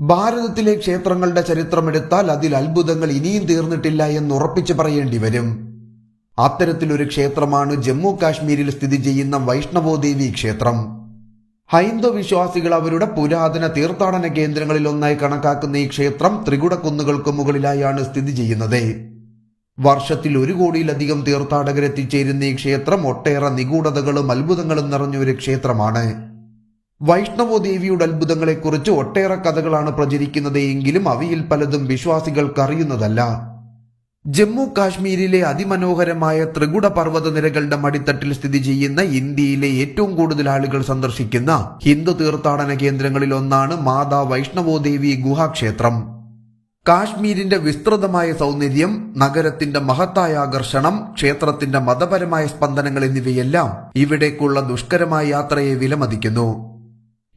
ഭാരതത്തിലെ ക്ഷേത്രങ്ങളുടെ ചരിത്രമെടുത്താൽ അതിൽ അത്ഭുതങ്ങൾ ഇനിയും തീർന്നിട്ടില്ല എന്ന് ഉറപ്പിച്ചു പറയേണ്ടി വരും. അത്തരത്തിലൊരു ക്ഷേത്രമാണ് ജമ്മു കാശ്മീരിൽ സ്ഥിതി ചെയ്യുന്ന വൈഷ്ണവോദേവി ക്ഷേത്രം. ഹൈന്ദവ വിശ്വാസികൾ അവരുടെ പുരാതന തീർത്ഥാടന കേന്ദ്രങ്ങളിൽ ഒന്നായി കണക്കാക്കുന്ന ഈ ക്ഷേത്രം ത്രികുടക്കുന്നുകൾക്ക് മുകളിലായാണ് സ്ഥിതി ചെയ്യുന്നത്. വർഷത്തിൽ ഒരു കോടിയിലധികം തീർത്ഥാടകരെത്തിച്ചേരുന്ന ഈ ക്ഷേത്രം ഒട്ടേറെ നിഗൂഢതകളും അത്ഭുതങ്ങളും നിറഞ്ഞ ഒരു ക്ഷേത്രമാണ്. വൈഷ്ണവോ ദേവിയുടെ അത്ഭുതങ്ങളെക്കുറിച്ച് ഒട്ടേറെ കഥകളാണ് പ്രചരിക്കുന്നത് എങ്കിലും അവയിൽ പലതും വിശ്വാസികൾക്ക് അറിയുന്നതല്ല ജമ്മു കാശ്മീരിലെ അതിമനോഹരമായ ത്രികുട പർവത നിരകളുടെ മടിത്തട്ടിൽ സ്ഥിതി ചെയ്യുന്ന ഇന്ത്യയിലെ ഏറ്റവും കൂടുതൽ ആളുകൾ സന്ദർശിക്കുന്ന ഹിന്ദു തീർത്ഥാടന കേന്ദ്രങ്ങളിൽ ഒന്നാണ് മാതാ വൈഷ്ണവോ ദേവി ഗുഹാക്ഷേത്രം. കാശ്മീരിന്റെ വിസ്തൃതമായ സൗന്ദര്യം നഗരത്തിന്റെ മഹത്തായ ആകർഷണം ക്ഷേത്രത്തിന്റെ മതപരമായ സ്പന്ദനങ്ങൾ എന്നിവയെല്ലാം ഇവിടേക്കുള്ള ദുഷ്കരമായ യാത്രയെ വിലമതിക്കുന്നു.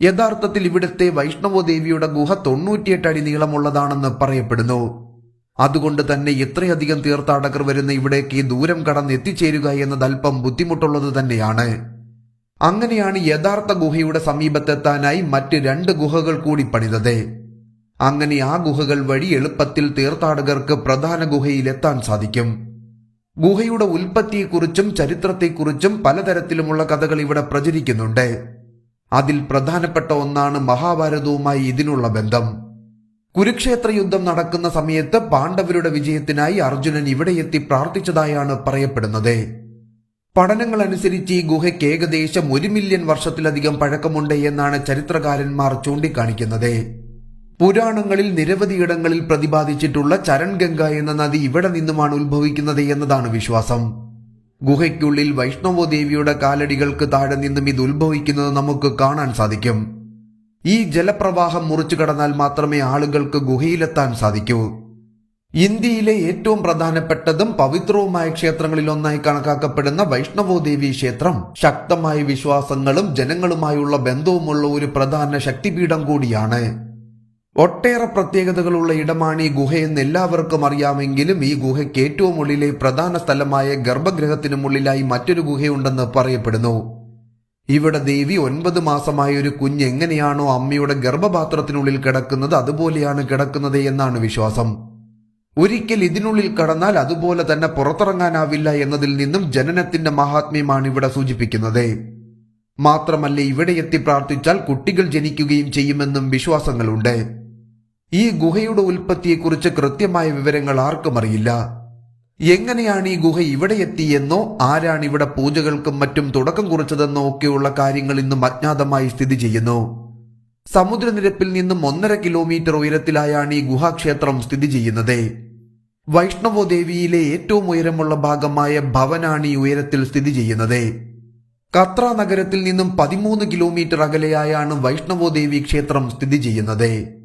യഥാർത്ഥത്തിൽ ഇവിടുത്തെ വൈഷ്ണവോ ദേവിയുടെ ഗുഹ തൊണ്ണൂറ്റിയെട്ട് അടി നീളമുള്ളതാണെന്ന് പറയപ്പെടുന്നു. അതുകൊണ്ട് തന്നെ ഇത്രയധികം തീർത്ഥാടകർ വരുന്ന ഇവിടേക്ക് ദൂരം കടന്ന് എത്തിച്ചേരുക എന്നത് അല്പം ബുദ്ധിമുട്ടുള്ളത് തന്നെയാണ്. അങ്ങനെയാണ് യഥാർത്ഥ ഗുഹയുടെ സമീപത്തെത്താനായി മറ്റ് രണ്ട് ഗുഹകൾ കൂടി പണിതത്. അങ്ങനെ ആ ഗുഹകൾ വഴി എളുപ്പത്തിൽ തീർത്ഥാടകർക്ക് പ്രധാന ഗുഹയിലെത്താൻ സാധിക്കും. ഗുഹയുടെ ഉൽപ്പത്തിയെക്കുറിച്ചും ചരിത്രത്തെക്കുറിച്ചും പലതരത്തിലുമുള്ള കഥകൾ ഇവിടെ പ്രചരിക്കുന്നുണ്ട്. അതിൽ പ്രധാനപ്പെട്ട ഒന്നാണ് മഹാഭാരതവുമായി ഇതിനുള്ള ബന്ധം. കുരുക്ഷേത്ര യുദ്ധം നടക്കുന്ന സമയത്ത് പാണ്ഡവരുടെ വിജയത്തിനായി അർജുനൻ ഇവിടെ എത്തി പ്രാർത്ഥിച്ചതായാണ് പറയപ്പെടുന്നത്. പഠനങ്ങൾ അനുസരിച്ച് ഈ ഗുഹയ്ക്ക് ഏകദേശം ഒരു മില്യൺ വർഷത്തിലധികം പഴക്കമുണ്ട് എന്നാണ് ചരിത്രകാരന്മാർ ചൂണ്ടിക്കാണിക്കുന്നത്. പുരാണങ്ങളിൽ നിരവധിയിടങ്ങളിൽ പ്രതിപാദിച്ചിട്ടുള്ള ചരൺഗംഗ എന്ന നദി ഇവിടെ നിന്നുമാണ് ഉത്ഭവിക്കുന്നത് എന്നതാണ് വിശ്വാസം. ഗുഹയ്ക്കുള്ളിൽ വൈഷ്ണവോ ദേവിയുടെ കാലടികൾക്ക് താഴെ നിന്നും ഇത് ഉത്ഭവിക്കുന്നത് നമുക്ക് കാണാൻ സാധിക്കും. ഈ ജലപ്രവാഹം മുറിച്ചു കടന്നാൽ മാത്രമേ ആളുകൾക്ക് ഗുഹയിലെത്താൻ സാധിക്കൂ. ഇന്ത്യയിലെ ഏറ്റവും പ്രധാനപ്പെട്ടതും പവിത്രവുമായ ക്ഷേത്രങ്ങളിൽ ഒന്നായി കണക്കാക്കപ്പെടുന്ന വൈഷ്ണവോ ദേവി ക്ഷേത്രം ശക്തമായ വിശ്വാസങ്ങളും ജനങ്ങളുമായുള്ള ബന്ധവുമുള്ള ഒരു പ്രധാന ശക്തിപീഠം കൂടിയാണ്. ഒട്ടേറെ പ്രത്യേകതകളുള്ള ഇടമാണ് ഈ ഗുഹയെന്ന് എല്ലാവർക്കും അറിയാമെങ്കിലും ഈ ഗുഹയ്ക്ക് ഏറ്റവും ഉള്ളിലെ പ്രധാന സ്ഥലമായ ഗർഭഗൃഹത്തിനുമുള്ളിലായി മറ്റൊരു ഗുഹയുണ്ടെന്ന് പറയപ്പെടുന്നു. ഇവിടെ ദേവി ഒൻപത് മാസമായ ഒരു കുഞ്ഞ് എങ്ങനെയാണോ അമ്മയുടെ ഗർഭപാത്രത്തിനുള്ളിൽ കിടക്കുന്നത് അതുപോലെയാണ് കിടക്കുന്നത് എന്നാണ് വിശ്വാസം. ഒരിക്കൽ ഇതിനുള്ളിൽ കടന്നാൽ അതുപോലെ തന്നെ പുറത്തിറങ്ങാനാവില്ല എന്നതിൽ നിന്നും ജനനത്തിന്റെ മഹാത്മ്യമാണ് ഇവിടെ സൂചിപ്പിക്കുന്നത്. മാത്രമല്ല ഇവിടെ എത്തി പ്രാർത്ഥിച്ചാൽ കുട്ടികൾ ജനിക്കുകയും ചെയ്യുമെന്നും വിശ്വാസങ്ങളുണ്ട്. ഈ ഗുഹയുടെ ഉൽപ്പത്തിയെക്കുറിച്ച് കൃത്യമായ വിവരങ്ങൾ ആർക്കും അറിയില്ല. എങ്ങനെയാണ് ഈ ഗുഹ ഇവിടെ എത്തിയെന്നോ ആരാണ് ഇവിടെ പൂജകൾക്കും മറ്റും തുടക്കം കുറിച്ചതെന്നോ ഒക്കെയുള്ള കാര്യങ്ങൾ ഇന്നും അജ്ഞാതമായി സ്ഥിതി ചെയ്യുന്നു. സമുദ്രനിരപ്പിൽ നിന്നും ഒന്നര കിലോമീറ്റർ ഉയരത്തിലായാണ് ഈ ഗുഹാക്ഷേത്രം സ്ഥിതി ചെയ്യുന്നത്. വൈഷ്ണവോ ദേവിയിലെ ഏറ്റവും ഉയരമുള്ള ഭാഗമായ ഭവനാണ് ഈ ഉയരത്തിൽ സ്ഥിതി ചെയ്യുന്നത്. കത്ര നഗരത്തിൽ നിന്നും പതിമൂന്ന് കിലോമീറ്റർ അകലെയായാണ് വൈഷ്ണവോദേവി ക്ഷേത്രം സ്ഥിതി ചെയ്യുന്നത്.